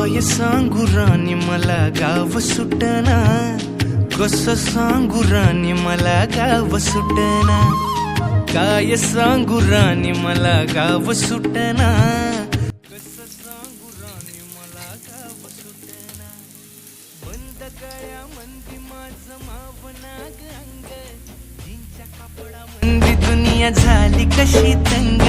काय सांगू राणी मला गाव सुटना. कस सांगू राणी मला गाव सुटना. काय सांगू राणी मला गाव सुटना. कस सांगू राणी मला गाव सुटना. बंद गळ्या मंदी माझ मावना अंग जीनच्या कापडा मंदी दुनिया झाली कशी तंग.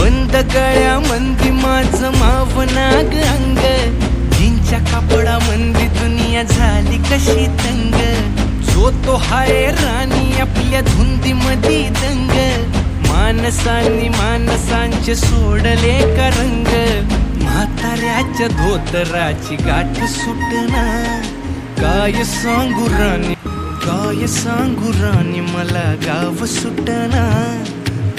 बंद गळ्या मंदी माझ नाग अंग. जिंच्या कापडा मंदी दुनिया झाली कशी तंग. जो तो हाय राणी आपल्या धुंदी मधी दंग. मानसांनी मानसांचे सोडले का रंग? म्हाताऱ्याच्या धोतराची गाठ सुटना काय सांगू राणी? काय सांगू राणी? मला गाव सुटना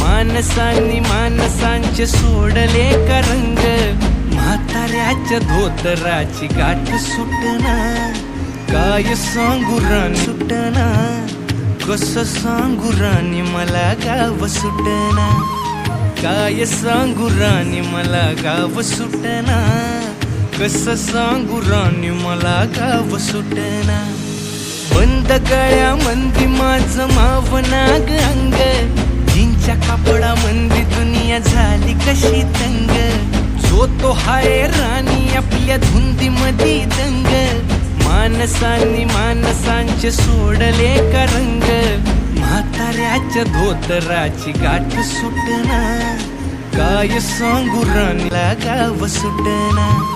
मानसांनी मानसांचे सोडले का रंग म्हाताऱ्याच्या धोतराची गाठ सुटना काय सांगू राणी? सुटना कस सांगू राणी? मला गाव सुटना काय सांगू राणी? मला गाव सुटना कस सांगू राणी? मला गाव सुटना बंद गळ्या मंदी माझं मावनाग अंग. त्याच्या कापडा मंदी दुनिया झाली कशी दंग? जो तो हाय राणी आपल्या धुंदी मधी दंग. माणसांनी माणसांचे सोडले का रंग? म्हाताऱ्याच्या धोतराची गाठ सुटना. काय सांगू राणीला गाव सुटना.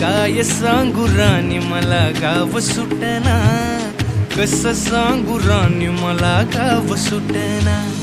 काय सांगू राणी? मला गाव सुटना. कस सांगू राणी? मला गाव सुटना.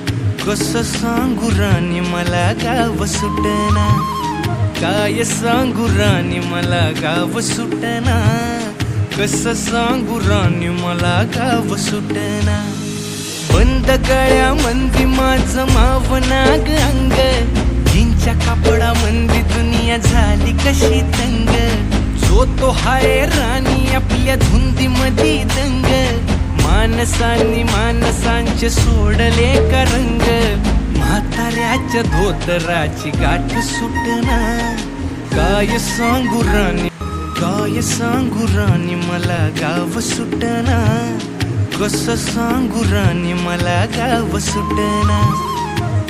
कस सांगू राणी मला गाव सुटना. काय सांगू राणी मला गाव सुटना. कस सांगू राणी मला गाव सुटना. बंद गळ्या मंदी माझं मावनाग अंग. जिंच्या कापडा मंदी दुनिया झाली कशी तंग. जो तो हाय राणी आपल्या धुंदी मधी दंग. माणसांनी माणसांचे सोडले का रंग धोतराची गाठ सुटना काय सांगू राणी काय सांगू राणी मला गाव सुटना कस सांगू राणी मला गाव सुटना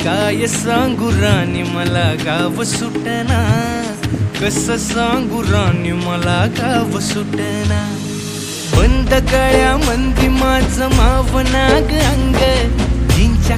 काय सांगू राणी मला गाव सुटना कस सांगू राणी मला गाव सुटना बंद गळ्या मंदी माझं मावनाग अंग. जीनच्या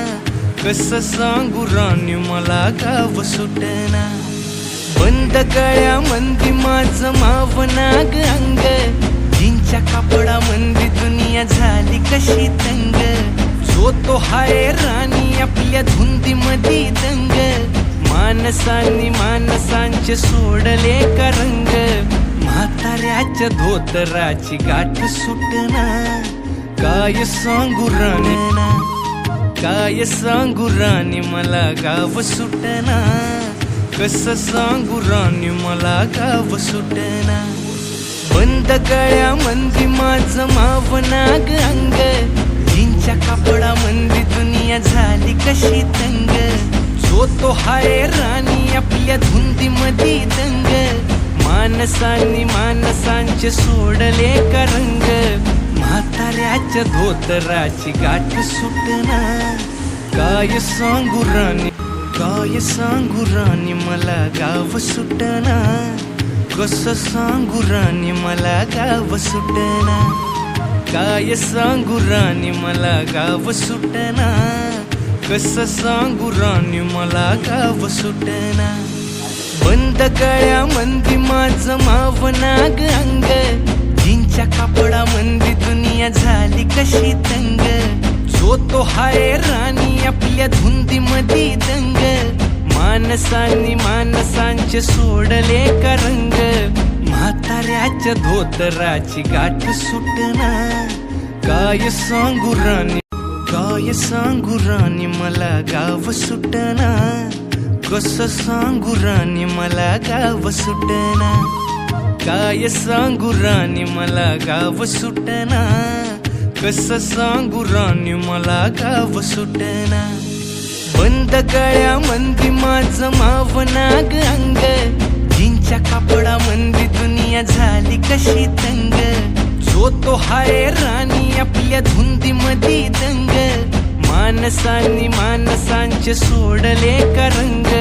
कस सांगू राणी मला गाव सुटना. बंद कळ्या मंदी माझ माव नाग अंग. जिंच्या कापडा मंदी दुनिया झाली कशी तंग. जो तो हाय राणी आपल्या धुंदी मधी दंग. मानसांनी मानसांचे सोडले का रंग? म्हाताऱ्याच्या धोतराची गाठ सुटना. काय सांगू राणना काय सांगू राणी मला गाव सुटना? कस सांगू राणी मला गाव सुटना? बंद गळ्या मंदी माझं मावनाग अंग. जीनच्या कापडा मंदी दुनिया झाली कशी तंग? जो तो हाय राणी आपल्या धुंदी मधी दंग. माणसांनी माणसांचे सोडले का रंग? म्हाताऱ्याच्या धोतराची गाठ सुटना काय सांगू राणी काय सांगू राणी मला गाव सुटना कस सांगू राणी मला गाव सुटना काय सांगू राणी मला गाव सुटना कस सांगू राणी मला गाव सुटना बंद गळ्या मंदी माझं माव नाग अंग. तिच्या कापडा मंदी दुनिया झाली कशी दंग. जो तो हाय राणी आपल्या धुंदी मधी दंग. माणसांनी माणसांचे सोडले का रंग? म्हाताऱ्याच्या धोतराची गाठ सुटना. काय सांगू राणी? काय सांगू राणी? मला गाव सुटना. कस सांगू राणी? मला गाव सुटना. काय सांगू राणी मला गाव सुटना. कस सांगू राणी मला गाव सुटना. बंद गळ्या मंदी माझ माव नाग अंग. जिंच्या कापडा मंदी दुनिया झाली कशी तंग. जो तो हाय राणी आपल्या धुंदी मधी दंग. मानसांनी मानसांचे सोडले का रंग?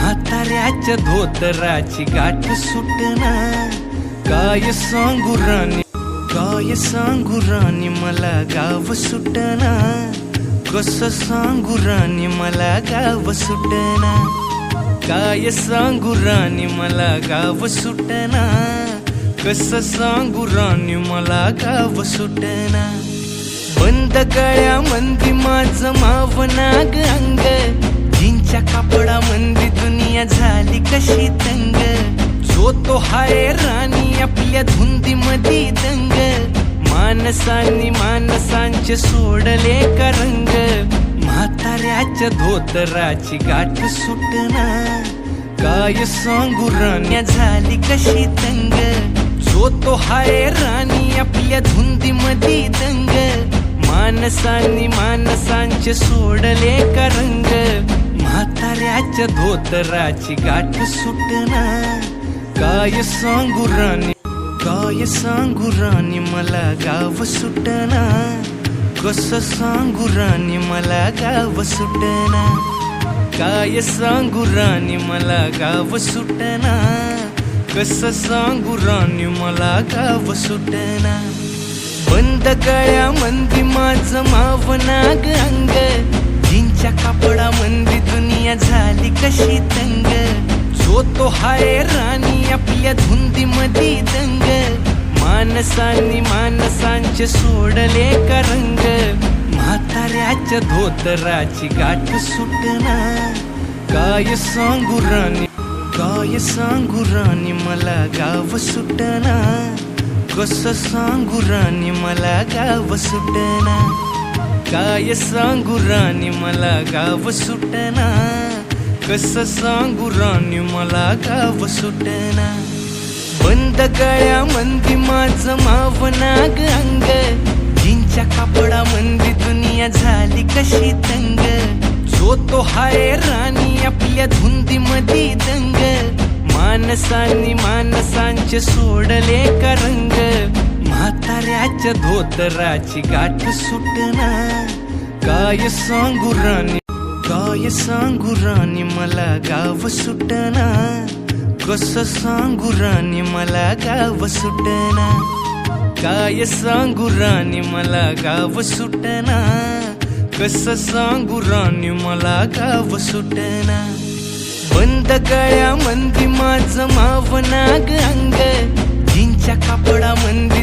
म्हाताऱ्याच्या धोतराची गाठ सुटना. काय सांगू राणी काय सांगू राणी मला गाव सुटना. कस सांगू राणी मला गाव सुटना. काय सांगू राणी मला गाव सुटना. कस सांगू राणी मला गाव सुटना. बंद गळ्या मंदी माझ माव नाग अंग. जिंच्या कापडा मंदी दुनिया झाली कशी तंग? जो तो हाय राणी आपल्या धुंदी मधी दंग. मानसांनी मानसांचे सोडले का रंग? म्हाताऱ्याच्या धोतराची गाठ सुटना काय सांगू राण्या झाली कशी तंग? जो तो हाय राणी आपल्या धुंदी मधी दंग. मानसांनी मानसांचे सोडले का रंग? म्हाताऱ्याच्या धोतराची गाठ सुटना. काय सांगू राणी काय सांगू राणी मला गाव सुटना. कस सांगू राणी मला गाव सुटना. काय सांगू राणी मला गाव सुटना. कस सांगू राणी मला गाव सुटना. बंद गळ्या मंदी माझं माव नाग अंग. त्याच्या कापडा मंदी दुनिया झाली कशी तंग? जो तो हाय राणी आपल्या धुंदी मधी दंग. माणसांनी माणसांचे सोडले का रंग? म्हाताऱ्याच्या धोतराची गाठ सुटना काय सांगू राणी? काय सांगू राणी? मला गाव सुटना कस सांगू राणी? मला गाव सुटना काय सांगू राणी मला गाव सुटना. कस सांगू राणी मला गाव सुटना. बंद गळ्या मंदी माझ माव नाग अंग. जिंच्या कापडा मंदी दुनिया झाली कशी तंग. जो तो हाय राणी आपल्या धुंदी मधी दंग. माणसांनी माणसांचे सोडले का रंग? म्हाताऱ्याच्या धोतराची गाठ सुटना काय सांगू राणी? काय सांगू राणी मला गाव सुटना कस सांगू राणी मला गाव सुटना काय सांगू राणी मला गाव सुटना कस सांगू राणी मला गाव सुटना बंद गळ्या मंदी माझ माव नाग अंग. जिंच्या कापडा मंदी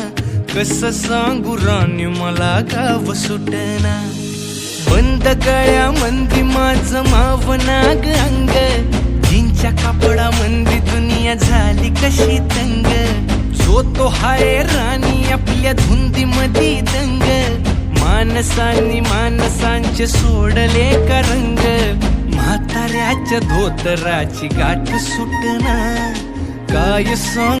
कस सांगू राणी मला गाव सुटना. बंद गळ्या मंदी माझ माव नाग अंग. जिंच्या कापडा मंदी दुनिया झाली कशी तंग. जो तो हाय राणी आपल्या धुंदी मधी दंग. मानसांनी मानसांचे सोडले का रंग. म्हाताऱ्याच्या धोतराची गाठ सुटना. काय सांग